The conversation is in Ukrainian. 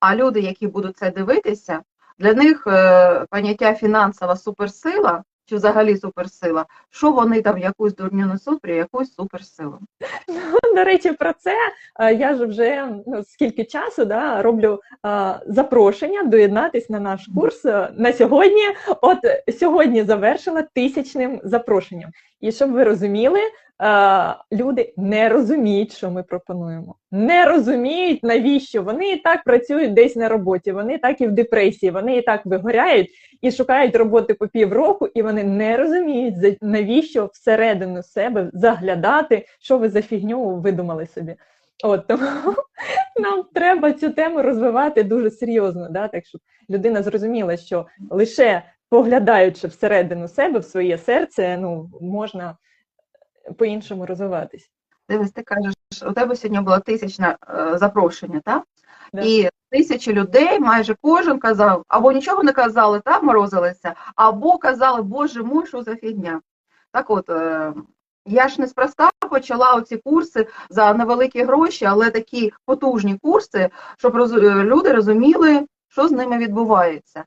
А люди, які будуть це дивитися, для них е, поняття фінансова суперсила чи взагалі суперсила, що вони там якусь дурню несуть про якусь суперсилу. Ну, До речі, про це е, я ж вже ну, скільки часу да, роблю е, запрошення доєднатись на наш курс е, на сьогодні. От сьогодні завершила тисячним запрошенням. І щоб ви розуміли, е, люди не розуміють, що ми пропонуємо. Не розуміють, навіщо вони і так працюють десь на роботі, вони і так і в депресії, вони і так вигоряють і шукають роботи по півроку, і вони не розуміють, навіщо всередину себе заглядати, що ви за фігню видумали собі. От тому нам треба цю тему розвивати дуже серйозно, да? так щоб людина зрозуміла, що лише поглядаючи всередину себе, в своє серце, ну можна по-іншому розвиватись. Дивись, ти кажеш, у тебе сьогодні було тисячне е, запрошення, так? І тисячі людей, майже кожен казав, або нічого не казали, та морозилися, або казали, боже мой, що за фігня. Так от, е, я ж неспроста почала оці курси за невеликі гроші, але такі потужні курси, щоб люди розуміли, що з ними відбувається.